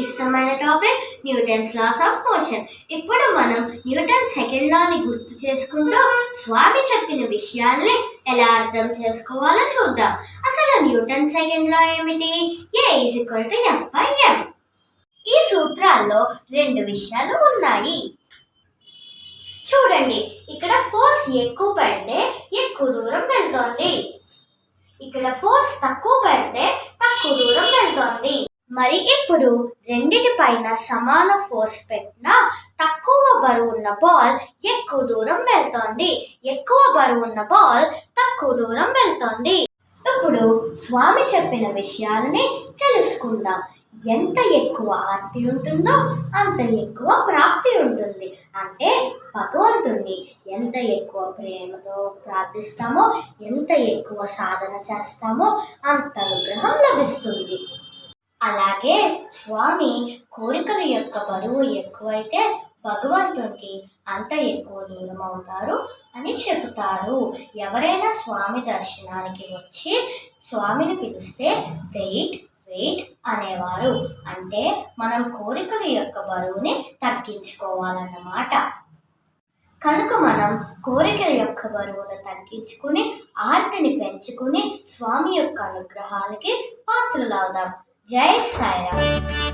ఇష్టమైన topic Newton's laws of motion ఇప్పుడు మనం న్యూటన్ సెకండ్ లాని గుర్తు చేసుకుంటూ స్వామి చెప్పిన విషయాల్ని ఎలా అర్థం చేసుకోవాలో చూద్దాం. అసలు న్యూటన్ సెకండ్ లా ఏమిటి? A is equal to F by M ఈ సూత్రాల్లో రెండు విషయాలు ఉన్నాయి. చూడండి ఇక్కడ ఫోర్స్ ఎక్కువ పెడితే ఎక్కువ దూరం వెళ్తోంది. ఇక్కడ ఫోర్స్ తక్కువ పెడితే తక్కువ దూరం వెళ్తోంది. మరి ఇప్పుడు రెండిటి పైన సమాన ఫోర్స్ పెట్టినా తక్కువ బరువు ఉన్న బాల్ ఎక్కువ దూరం వెళ్తోంది. ఎక్కువ బరువు ఉన్న బాల్ తక్కువ దూరం వెళ్తోంది. ఇప్పుడు స్వామి చెప్పిన విషయాలని తెలుసుకుందాం. ఎంత ఎక్కువ ఆర్తి ఉంటుందో అంత ఎక్కువ ప్రాప్తి ఉంటుంది. అంటే భగవంతుణ్ణి ఎంత ఎక్కువ ప్రేమతో ప్రార్థిస్తామో ఎంత ఎక్కువ సాధన చేస్తామో అంత అనుగ్రహం లభిస్తుంది. అలాగే స్వామి కోరికల యొక్క బరువు ఎక్కువైతే భగవంతునికి అంత ఎక్కువ దూరం అవుతారు అని చెబుతారు. ఎవరైనా స్వామి దర్శనానికి వచ్చి స్వామిని పిలిస్తే వెయిట్ వెయిట్ అనేవారు. అంటే మనం కోరికల యొక్క బరువుని తగ్గించుకోవాలన్నమాట. కనుక మనం కోరికల యొక్క బరువును తగ్గించుకుని ఆర్తిని పెంచుకుని స్వామి యొక్క అనుగ్రహాలకి పాత్రలవుదాం. ஜெய் சாய்ராம்